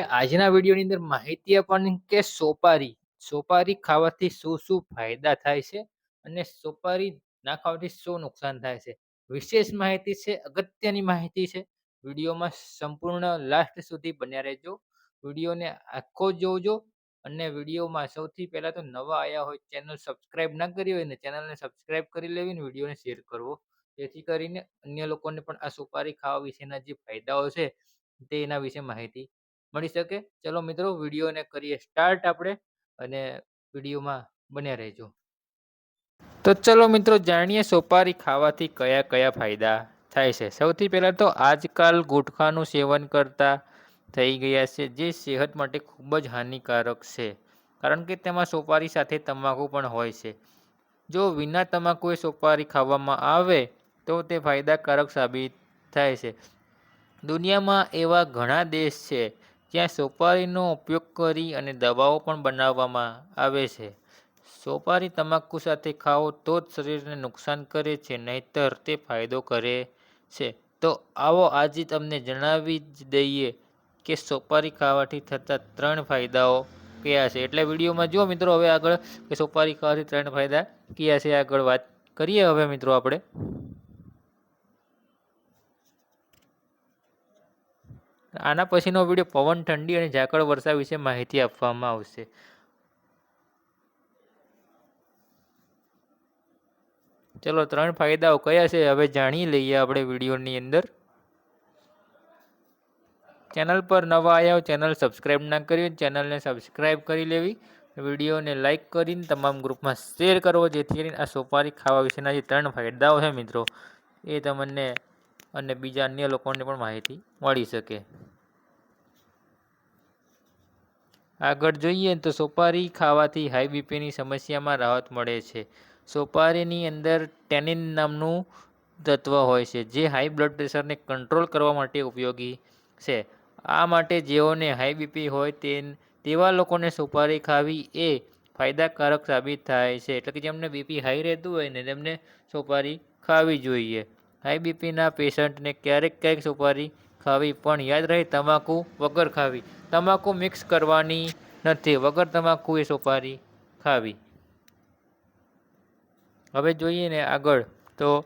હવે આજના વિડીયોની અંદર માહિતી આપવાની કે સોપારી સોપારી ખાવાથી શું શું ફાયદા થાય છે અને સોપારી ના ખાવાથી શું નુકસાન થાય છે? વિશેષ માહિતી છે, અગત્યની માહિતી છે. વિડીયોમાં સંપૂર્ણ લાસ્ટ સુધી બન્યા રહેજો. વિડીયોને આખો જોજો અને વિડીયોમાં સૌથી પહેલાં તો નવા આવ્યા હોય ચેનલ સબસ્ક્રાઇબ ના કરી હોય ને ચેનલને સબસ્ક્રાઇબ કરી લેવી ને વિડીયોને શેર કરવો. જેથી કરીને અન્ય લોકોને પણ આ સુપારી ખાવા વિશેના જે ફાયદાઓ છે તે એના વિશે માહિતી મળી શકે. ચલો મિત્રો, વિડીયોને કરીએ સ્ટાર્ટ આપણે અને વિડીયોમાં બન્યા રહેજો. તો ચલો મિત્રો, જાણીએ સોપારી ખાવાથી કયા કયા ફાયદા થાય છે. સૌથી પહેલાં તો આજકાલ ગુટખાનું સેવન કરતા થઈ ગયા છે, જે સેહત માટે ખૂબ જ હાનિકારક છે. કારણ કે તેમાં સોપારી સાથે તમાકુ પણ હોય છે. જો વિના તમાકુએ સોપારી ખાવામાં આવે, તો તે ફાયદાકારક સાબિત થાય છે. દુનિયામાં એવા ઘણા દેશ છે જ્યાં સોપારીનો ઉપયોગ કરી અને દવાઓ પણ બનાવવામાં આવે છે. સોપારી તમાકુ સાથે ખાઓ તો જ શરીરને નુકસાન કરે છે, નહીતર તે ફાયદો કરે છે. તો આવો આજે તમને જણાવી જ દઈએ કે સોપારી ખાવાથી થતા ત્રણ ફાયદાઓ કયા છે. એટલે વિડીયોમાં જુઓ મિત્રો, હવે આગળ કે સોપારી ખાવાથી ત્રણ ફાયદા કયા છે. આગળ વાત કરીએ હવે મિત્રો આપણે. આના પછીનો વીડિયો પવન, ઠંડી અને ઝાકળ વર્ષા વિશે માહિતી આપવામાં આવશે. ચલો, ત્રણ ફાયદાઓ કયા છે? હવે જાણી લઈએ આપણે વિડીયોની અંદર. ચેનલ પર નવા આવ્યા ચેનલ સબસ્ક્રાઈબ ના કરી ચેનલને સબસ્ક્રાઈબ કરી લેવી. વિડીયોને લાઇક કરીને તમામ ગ્રુપમાં શેર કરવો જેથી કરીને આ સોપારી ખાવા વિશેના જે ત્રણ ફાયદાઓ છે મિત્રો. એ તમને અને બીજા અન્ય લોકોને પણ માહિતી મળી શકે. આગળ જોઈએ તો સોપારી ખાવાથી હાઈ બીપીની સમસ્યામાં રાહત મળે છે. સોપારીની અંદર ટેનિન નામનું તત્વ હોય છે, જે હાઈ બ્લડ પ્રેશરને કંટ્રોલ કરવા માટે ઉપયોગી છે. આ માટે જેઓને હાઈ બીપી હોય તે, તેવા લોકોને સોપારી ખાવી એ ફાયદાકારક સાબિત થાય છે. એટલે કે જેમને બીપી હાઈ રહેતું હોય ને તેમને સોપારી ખાવી જોઈએ. હાઈ બીપીના પેશન્ટને ક્યારેક ક્યારેક સુપારી ખાવી પણ યાદ રહે, તમાકુ વગર ખાવી. તમાકુ મિક્સ કરવાની નથી, વગર તમાકુ એ સુપારી ખાવી. હવે જોઈએ ને આગળ. તો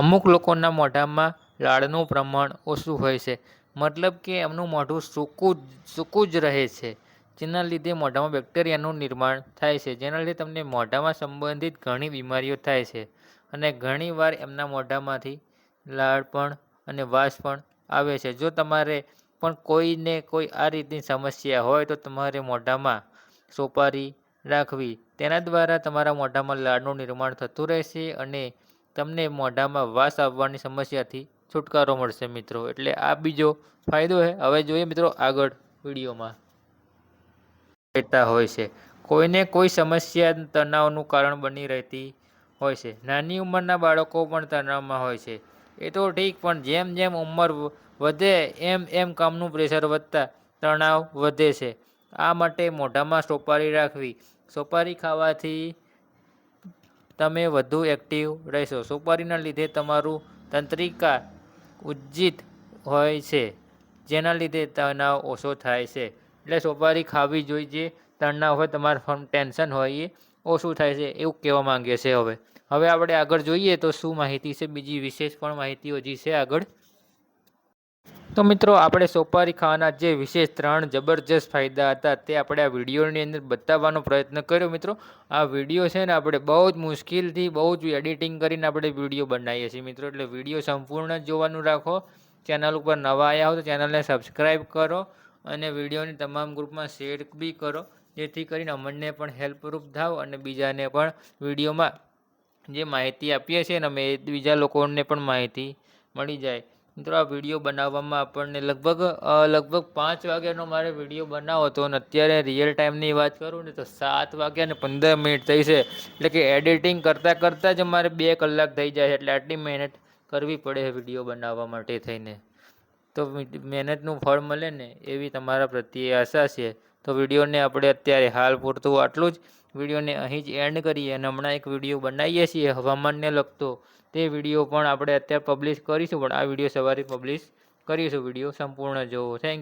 અમુક લોકોના મોઢામાં લાળનું પ્રમાણ ઓછું હોય છે, મતલબ કે એમનું મોઢું સૂકું સૂકું જ રહે છે, જેના લીધે મોઢામાં બેક્ટેરિયાનું નિર્માણ થાય છે, જેના લીધે તમને મોઢામાં સંબંધિત ઘણી બીમારીઓ થાય છે, અને ઘણીવાર એમના મોઢામાંથી લાળ પણ અને વાસ પણ આવે છે. જો તમારે પણ કોઈને કોઈ આ રીતની સમસ્યા હોય તો તમારે મોઢામાં સોપારી રાખવી. તેના દ્વારા તમારા મોઢામાં લાળનું નિર્માણ થતું રહેશે અને તમને મોઢામાં વાસ આવવાની સમસ્યાથી છુટકારો મળશે મિત્રો. એટલે આ બીજો ફાયદો છે. હવે જોઈએ મિત્રો આગળ વિડીયોમાં. રહેતા હોય છે. કોઈને કોઈ સમસ્યા, તણાવનું કારણ બની રહેતી હોય છે. નાની ઉંમરના બાળકો પણ તણાવમાં હોય છે. એ તો ઠીક, પણ જેમ જેમ ઉંમર વધે, એમ એમ કામનું પ્રેશર વધતા તણાવ વધે છે. આ માટે મોઢામાં સોપારી રાખવી. સોપારી ખાવાથી તમે વધુ એક્ટિવ રહેશો. સોપારીના લીધે તમારું તંત્રિકા ઉજ્જિત હોય છે, જેના લીધે તણાવ ઓછો થાય છે. એટલે સોપારી ખાવી જોઈએ તણાવ હોય, તમારું ટેન્શન હોય, એ ઓછું થાય છે, એવું કહેવા માંગે છે હવે. હવે આપણે આગળ જોઈએ તો શું માહિતી છે, બીજી વિશેષ પણ માહિતી હજી છે આગળ તો મિત્રો, આપણે સોપારી ખાવાના જે વિશેષ ત્રણ જબરજસ્ત ફાયદા હતા તે આપણે આ વિડીયોની અંદર બતાવવાનો પ્રયત્ન કર્યો મિત્રો. આ વીડિયો છે ને આપણે બહુ જ મુશ્કેલથી, બહુ જ એડિટિંગ કરીને આપણે વીડિયો બનાવીએ છીએ મિત્રો. એટલે વીડિયો સંપૂર્ણ જોવાનું રાખો. ચેનલ ઉપર નવા આવ્યા હો તો ચેનલને સબસ્ક્રાઈબ કરો અને વિડીયોની તમામ ગ્રુપમાં શેર બી કરો. જેથી કરીને અમને પણ હેલ્પરૂપ થાવ અને બીજાને પણ વિડીયોમાં જે માહિતી આપીએ છીએ ને અમે બીજા લોકોને પણ માહિતી મળી જાય. મિત્રો, આ વીડિયો બનાવવામાં આપણને લગભગ લગભગ પાંચ વાગ્યાનો મારે વીડિયો બનાવો હતો અને અત્યારે રિયલ ટાઈમની વાત કરું ને તો સાત વાગ્યા ને પંદર મિનિટ થઈ છે. એટલે કે એડિટિંગ કરતાં કરતાં જ અમારે બે કલાક થઈ જાય એટલે આટલી મહેનત કરવી પડે વીડિયો બનાવવા માટે થઈને. તો મહેનતનું ફળ મળે ને એવી તમારા પ્રત્યે આશા છે. તો વિડીયોને આપણે અત્યારે હાલ પૂરતું આટલું જ. વિડીયોને અહીં જ એન્ડ કરીએ અને હમણાં એક વીડિયો બનાવીએ છીએ, હવામાનને લગતો. તે વીડિયો પણ આપણે અત્યારે પબ્લિશ કરીશું, પણ આ વીડિયો સવારે પબ્લિશ કરીશું. વીડિયો સંપૂર્ણ જોવો. Thank you